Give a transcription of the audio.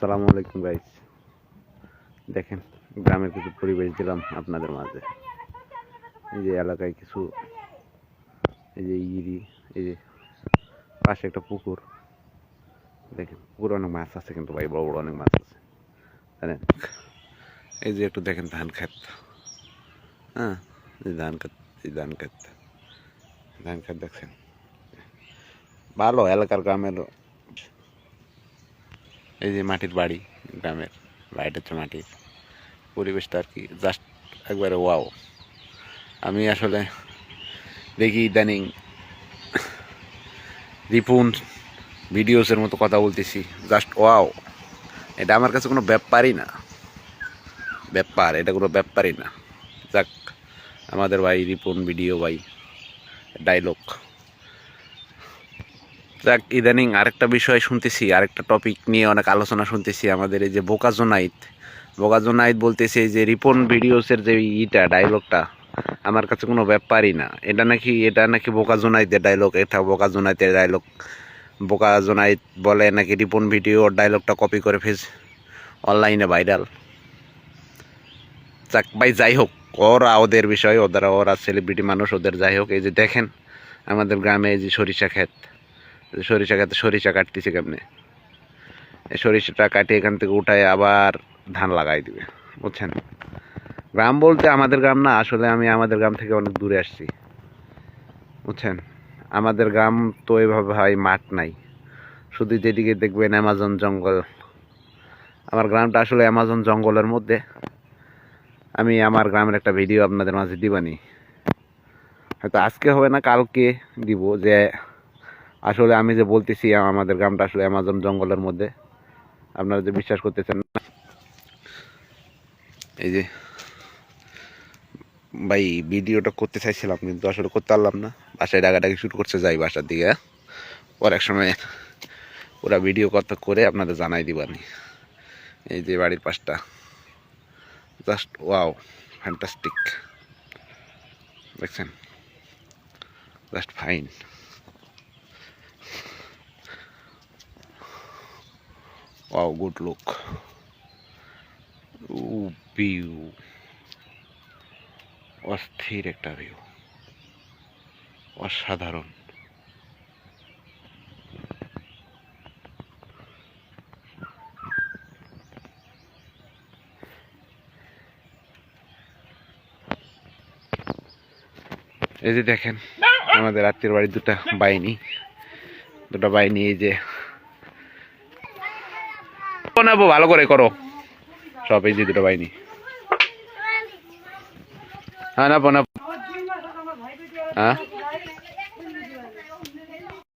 আসসালামু আলাইকুম গাইস দেখেন, গ্রামের কিছু পরিবেশ দিলাম আপনাদের মাঝে। এই যে এলাকায় কিছু, এই যে ইরি এই যে পাশে একটা পুকুর। দেখেন, পুকুরে অনেক মাছ আছে কিন্তু ভাই, বড় বড় অনেক মাছ আছে। জানেন? এই যে একটু দেখেন ধান ক্ষেত। হ্যাঁ এই ধান ক্ষেত, এই ধান ক্ষেত। ধান ক্ষেত দেখছেন? ভালো, এলাকার গ্রামের এই যে মাটির বাড়ি, গ্রামের, বাড়িটা হচ্ছে মাটির। পরিবেশটা আর কি জাস্ট একবারে ওয়াও আমি আসলে দেখি ইদানিং রিপুন ভিডিওসের মতো কথা বলতেছি জাস্ট ওয়াও এটা আমার কাছে কোনো ব্যাপারই না। ব্যাপার, এটা কোনো ব্যাপারই না। যাক, আমাদের ভাই রিপুন ভিডিও ভাই ডায়লগ যাক ইদানিং আরেকটা বিষয় শুনতেছি, আরেকটা টপিক নিয়ে অনেক আলোচনা শুনতেছি আমাদের, এই যে বোকাজোনাইত বোকাজোনাইত বলতেছে যে রিপন ভিডিওসের যে ইটা ডায়লগটা আমার কাছে কোনো ব্যাপারই না। এটা নাকি এটা নাকি বোকাজোনাইতের ডায়লগ এটা বোকাজোনাইতের ডায়লগ বোকাজোনাইত বলে নাকি রিপন ভিডিওর ডায়লগটা কপি করে ফেস অনলাইনে ভাইরাল যাক, ভাই, যাই হোক, ওরা ওদের বিষয়, ওদের, ওরা সেলিব্রিটি মানুষ, ওদের যাই হোক, এই যে দেখেন, আমাদের গ্রামে এই যে সরিষা ক্ষেত। সরিষা খেতে সরিষা কাটতেছে কেমনে? সরিষাটা কাটিয়ে এখান থেকে উঠায় আবার ধান লাগাই দিবে, বুঝছেন? গ্রাম বলতে আমাদের গ্রাম না, আসলে আমি আমাদের গ্রাম থেকে অনেক দূরে আসছি, বুঝছেন? আমাদের গ্রাম তো এভাবে হয় মাঠ নাই, শুধু যেদিকে দেখবেন অ্যামাজন জঙ্গল। আমার গ্রামটা আসলে অ্যামাজন জঙ্গলের মধ্যে। আমি আমার গ্রামের একটা ভিডিও আপনাদের মাঝে দিবানি। হয়তো আজকে হবে না, কালকে দিব যে আসলে আমি যে বলতেছি, আমাদের গ্রামটা আসলে অ্যামাজন জঙ্গলের মধ্যে। আপনারা যে বিশ্বাস করতেছেন না। এই যে, ভাই, ভিডিওটা করতে চাইছিলাম, কিন্তু আসলে করতে পারলাম না। বাসায় ডাকাডাকি শুরু করছে, যাই বাসার দিকে? পর এক সময় ওরা ভিডিও কত করে আপনাদের জানাই দিবানি এই যে বাড়ির পাশটা। Just wow, fantastic. দেখছেন? Just fine. Wow, good look. View. অস্থির একটা ভিউ অসাধারণ এই যে দেখেন আমাদের আত্মীয় বাড়ির দুটা বাইনি দুটা বাইনি এই যে নেব ভালো করে করো। সব এই যে দুটো বাইনি হ্যাঁ না হ্যাঁ?